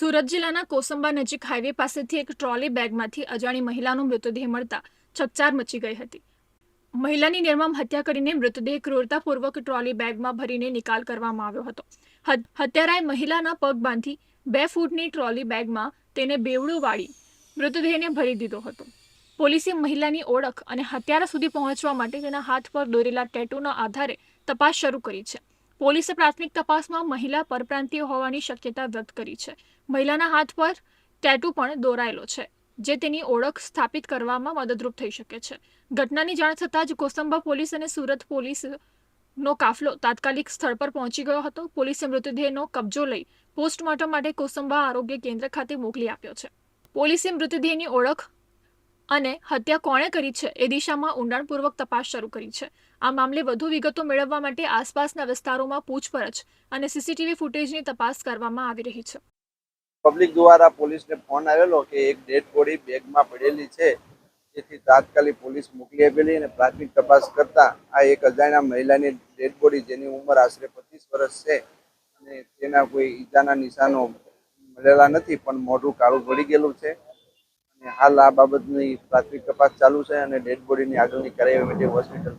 સુરત જિલ્લાના કોસંબા નજીક હાઈવે પાસેથી એક ટ્રોલી બેગમાંથી અજાણી મહિલાનો મૃતદેહ મળતા ચકચાર મચી ગઈ હતી. મહિલાની નિર્મમ હત્યા કરીને મૃતદેહ ક્રૂરતાપૂર્વક ટ્રોલી બેગમાં ભરીને નિકાલ કરવામાં આવ્યો હતો. હત- હત્યારાએ મહિલાના પગ બાંધી બે ફૂટની ટ્રોલી બેગમાં તેને બેવડું વાળી મૃતદેહને ભરી દીધો હતો. પોલીસે મહિલાની ઓળખ અને હત્યારા સુધી પહોંચવા માટે તેના હાથ પર દોરેલા ટેટૂના આધારે તપાસ શરૂ કરી છે. પોલીસે પ્રાથમિક તપાસમાં મહિલા પરપ્રાંતીય હોવાની શક્યતા વ્યક્ત કરી છે. મહિલાના હાથ પર ટેટુ પણ દોરાયેલો છે, જે તેની ઓળખ સ્થાપિત કરવામાં મદદરૂપ થઈ શકે છે. ઘટનાની જાણ થતાં જ કોસંબા પોલીસ અને સુરત પોલીસનો કાફલો તાત્કાલિક સ્થળ પર પહોંચી ગયો હતો. પોલીસે મૃતદેહનો કબજો લઈ પોસ્ટમોર્ટમ માટે કોસંબા આરોગ્ય કેન્દ્ર ખાતે મોકલી આપ્યો છે. પોલીસે મૃતદેહની ઓળખ અને હત્યા કોણે કરી છે એ દિશામાં ઊંડાણપૂર્વક તપાસ શરૂ કરી છે. આ મામલે વધુ વિગતો મેળવવા માટે આસપાસના વિસ્તારોમાં પૂછપરછ અને સીસીટીવી ફૂટેજની તપાસ કરવામાં આવી રહી છે. પબ્લિક દ્વારા પોલીસને ફોન આવેલો કે એક ડેડ બોડી બેગમાં પડેલી છે. જેથી તાત્કાલિક પોલીસ મોકલી આપેલી અને પ્રાથમિક તપાસ કરતા આ એક અજાણ્યા મહિલાની ડેડ બોડી જેની ઉંમર આશરે પચીસ વર્ષ છે અને તેના કોઈ ઈજાના નિશાનો મળેલા નથી પણ મોઢું કાળું પડી ગયેલું છે. હાલ આ બાબતની પ્રાથમિક તપાસ ચાલુ છે અને ડેડ બોડીની આગળની કાર્યવાહી માટે હોસ્પિટલ